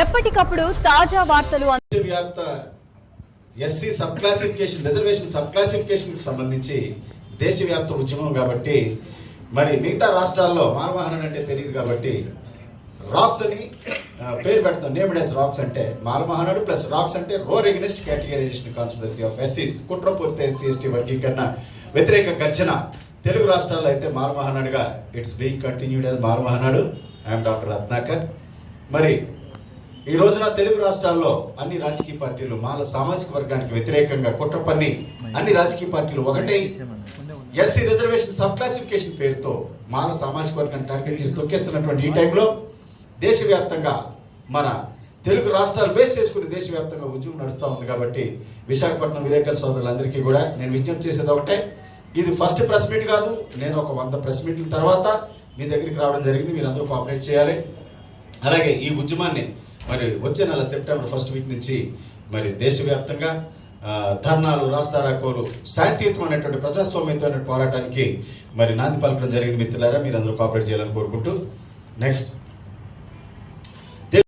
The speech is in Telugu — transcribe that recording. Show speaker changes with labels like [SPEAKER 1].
[SPEAKER 1] ఎప్పటికప్పుడు తాజా వార్తలు
[SPEAKER 2] వ్యాప్త SC sub classification reservation sub classification సంబంధించి దేశవ్యాప్త ఉద్యమం కాబట్టి మరి మిగతా రాష్ట్రాల్లో మానవాహనం అంటే తెలియదు కాబట్టి రాక్స్ అని పేరు పెడతాం. నేమ్డ్ యాజ్ రాక్స్ అంటే మాలమహానాడు ప్లస్ రాక్స్ అంటే roar against categorisation conspiracy of ఎస్సీస్ కుట్రపూరిత ఎస్సీ ఎస్టీ వర్గీకరణ వ్యతిరేక గర్జన. తెలుగు రాష్ట్రాల్లో అయితే మాలమహానాడుగా it's being continued as Malamahanadu I am doctor Ratnakar మరి ఈ రోజున తెలుగు రాష్ట్రాల్లో అన్ని రాజకీయ పార్టీలు మాల సామాజిక వర్గానికి వ్యతిరేకంగా కుట్ర పన్ని అన్ని రాజకీయ పార్టీలు ఒకటే ఎస్సీ రిజర్వేషన్ సబ్ క్లాసిఫికేషన్ పేరుతో మాల సామాజిక వర్గాన్ని టార్గెట్ చేసి తొక్కేస్తున్నటువంటి ఈ టైంలో దేశవ్యాప్తంగా మన తెలుగు రాష్ట్రాలు బేస్ చేసుకుని దేశవ్యాప్తంగా ఉద్యమం నడుస్తూ ఉంది కాబట్టి విశాఖపట్నం విలేకరుల సోదరులందరికీ కూడా నేను విజ్ఞప్తి చేసేది ఒకటే. ఇది ఫస్ట్ ప్రెస్ మీట్ కాదు నేను ఒక వంద ప్రెస్ మీట్ల తర్వాత మీ దగ్గరికి రావడం జరిగింది మీరు అందరూ కోఆపరేట్ చేయాలి. అలాగే ఈ ఉద్యమాన్ని మరి వచ్చే నెల సెప్టెంబర్ ఫస్ట్ వీక్ నుంచి మరి దేశవ్యాప్తంగా ధర్నాలు రాస్తారాకోలు శాంతియుతమైనటువంటి అనేటువంటి పోరాటానికి మరి నాంది పలకడం జరిగింది మిత్రులారా మీరు అందరూ కోఆపరేట్ చేయాలని కోరుకుంటూ నెక్స్ట్